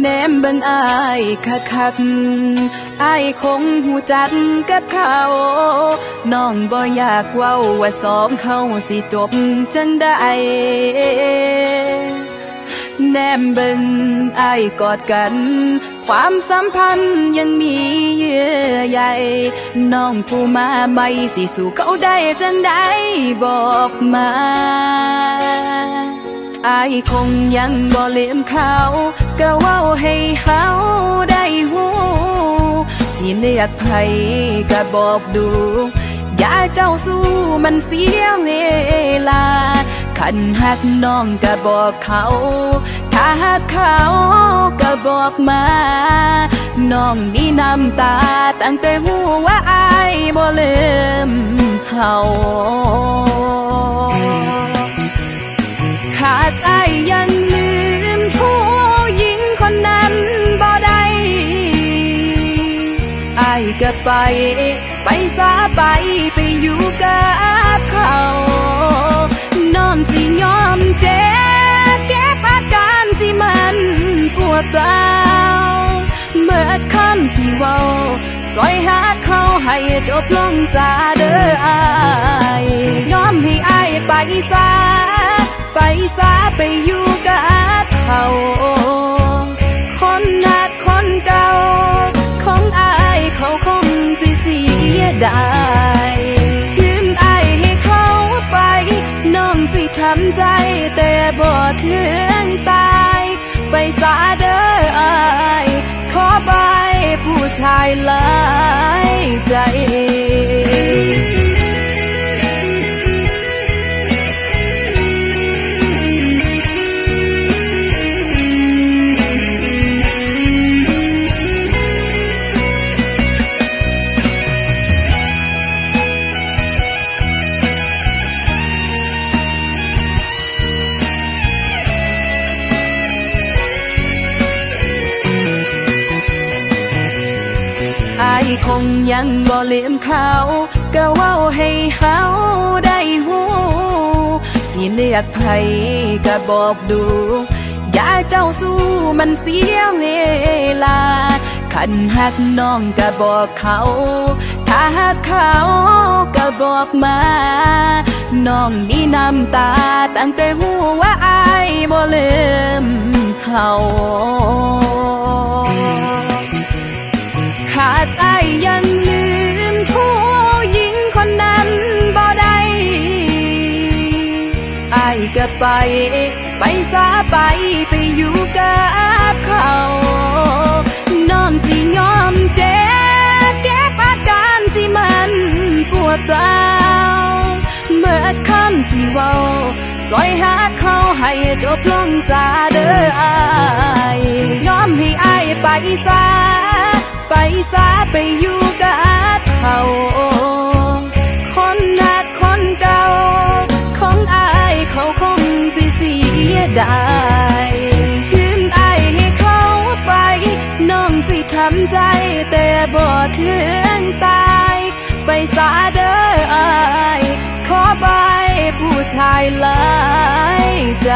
แนมเบิ่งอายคักคักอายคงหูจักกับเขาน้องบ่อยากเว้าว่าสองเขาสิจบจังได้แนมเบิ่งอายกอดกัน ความสัมพันธ์ยังมีเยื่อใยน้องผู้มาใหม่สิสู่เขาได้จังได้บอกมาอายคงยังบ่เลืมเขา ก็เว้าให้เฮาได้หูสิเลือกไผก็บอกดู อย่าเจ้าสู้มันเสียเวลา ขันหักน้องก็บอกเขา ถ้าหักเขาก็บอกมา น้องนี่น้ำตาตั้งแต่หูว่าอายบ่ลืมเขา ก็ไป ไปสาไปไปอยู่กับเขา นองสิยอมเจ็บเก็บอาการที่มันปวดร้าวเมื่อคำสิเว้าปล่อยหาเขาให้จบลงซาเด้ออายยอมให้อายไปซาไปซาไปอยู่กับเขา เขาคงสิเสียดายยืมอให้เขาไป น้องสิทำใจแต่บ่ถึงตาย ไปสาเด้ออขอบผู้ชายหลายใจ คงยังบ่ลืมเขาก็เว้าให้เฮาได้หูสิเลือกไผก็บอกดู อย่าเจ้าสู้มันเสียเวลา ขันหักน้องก็บอกเขา ถ้าหักเขาก็บอกมา น้องนี่น้ำตาตั้งแต่หูว่าอายบ่ลืมเขา ยังลืมผู้หญิงคนนั้นบ่ได้ไอายก็ไป ไปสาไปไปอยู่กับเขานองสิยอมเจ็บเก็บอาการที่มันปวดร้าวเมื่อคำสิเว้าปล่อยหาเขาให้จบลงซาเด้ออายยอมให้อายไปซา ไปซาไปอยู่กับเขาคนหักคนเก่า ของอายเขาคงสิเสียดายคืนอายให้เขาไป น้องสิทำใจแต่บ่ถึงตาย ไปสาเด้ออาย ขอบายผู้ชายหลายใจ